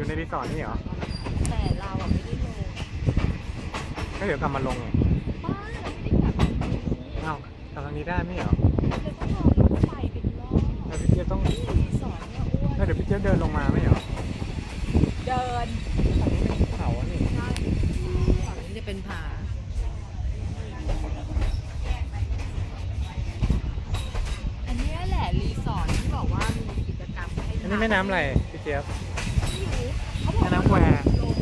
สอร์ทนี่เหรอแต่เราอะไม่ได้ลงก็เดี๋ยวกลับมาลงไงบ้านเราไม่ได้กลับแบบนี้เอ้าวทำทางนี้ได้ไม่เหรอเราต้องรอรถไฟเป็นรอบแล้วพี่เจี๊ยบต้องนี่รีสอร์ทเนี่ยอ้วนแล้วเดี๋ยวพี่เจี๊ยบเดินลงมาไม่เหรอเดินฝั่งนี้เป็นเขาอะนี่ใช่ฝั่งนี้จะเป็นผาอันเนี้ยแหละรีสอร์ทที่บอกว่ามีกิจกรรมให้อันนี้แม่น้ำอะไรพี่เจี๊ยบ ควร์ลง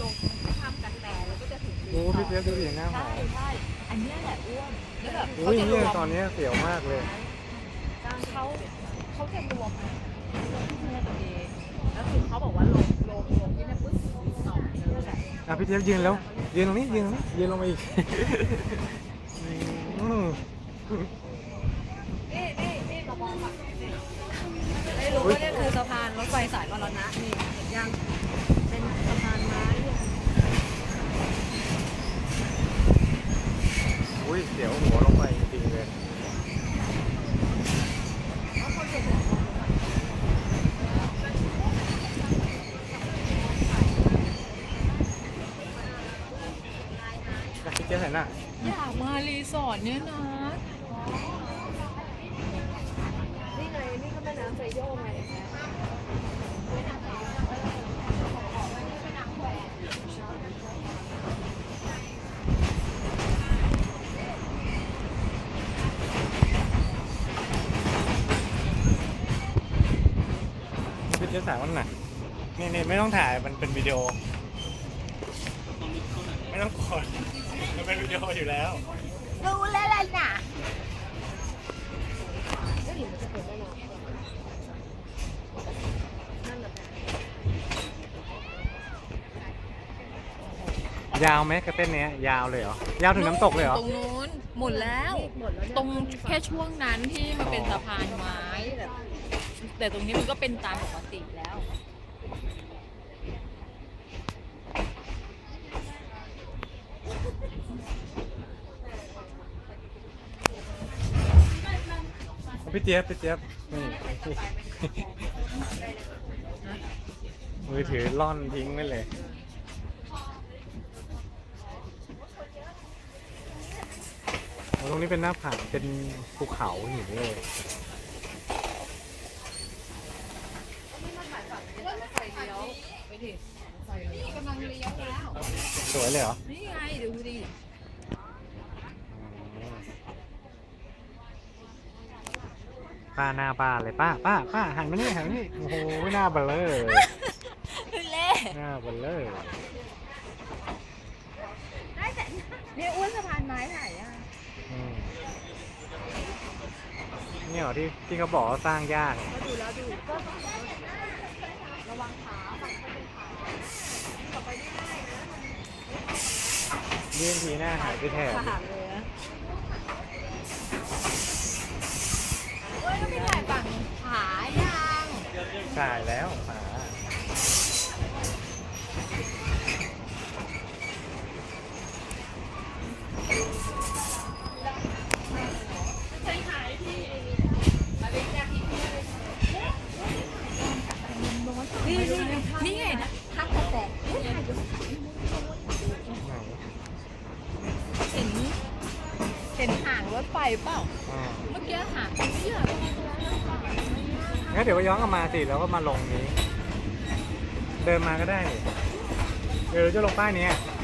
ลงข้ามกันแตแล้วก็จะถึงรีโอ้สอร์ทพี่เจี๊ยบดูดิหน้าหใช่อใช่อันเนี้ยแหละอ้วนแล้วแบบอุ้เขายจะรเนี่วยมตอนนี้เสียวมากเลยเขาเขาจะรวมรวมที่แม่ตัวเองแล้วคือเขาบอกว่าลงลงลงที่นั่นปุ๊บรีสอร์ทเลยแหละอะพี่เจี๊ยบยืนแล้วยืนตรงนี้ยืนตรงนี้ยืนลงมาอีกอืม นี่นี่นี่มามองแบบนี้ได้รู้ว่าเนี่ยคือสะพานรถไฟสายมรณะนี่เห็นยังเป็นสะพานไม้เนี่ย อุ้ยเสียวหัวลงไปจริงเลยอกว่าอะพี่เจี๊ยบเห็นอะอยากมารีสอร์ทเนี่ยนะนี่ไง นี่ก็แม่น้ำไซโยกไง เจี๊ยบถ่ายวันไหนนี่นี่ไม่ต้องถ่ายมันเป็นวิดีโอ ไม่ต้องกดมันเป็นวิดีโออยู่แล้ว รู้แล้วล่ะน่ะก็หรือมันจะเป็นแม่น้ำนั่นแหละยาวไหมกระเต้นเนี้ยยาวเลยเหรอยาวถึงน้ำตกเลยเหรอ ตรงนู้นหมดแล้ว ตรงแค่ช่วงนั้นที่มันเป็นสะพานไม้แบบ แต่ตรงนี้มันก็เป็นตามปกติแล้ว พี่เจี๊ยบพี่เจี๊ยบนี่มือถือล่อนทิ้งไว้เลย ตรงนี้เป็นหน้าผาเป็นภูเขาหินเลย กำลังเลี้ยวแล้ว สวยเลยเหรอ นี่ไงดูดิป้าหน้าบ้านเลยป้าป้าป้าหันมานี่หันมานี่โอ้โหหน้าเบลเลอร์เล่หน้าเบลเลอร์เนี่ยอ้วนสะพานไม้ถ่ายอะอืมนี่เหรอที่ที่เขาบอกว่าสร้างยาก ก็ดูแล้วดูก็ระวังขาฝั่งก็เป็นขาต่อไปได้ง่ายนะ ยื่นทีหน้าหายไปแถบ ขาเลยนะเฮ้ยก็ไม่ถ่ายฝั่งขายังใช่แล้วหมานี่นี่นี่ไงนะทักแต่เห็นเห็นหางรถ ไฟเปล่าอ่าเมื่อกี้หางไม่ใช่หางงั้นเดี๋ยวก็ย้อนกลับมาสิแล้วก็มาลงนี้ เดินมาก็ได้นี่เดี๋ยวเราจะลงป้ายเนี้ยเ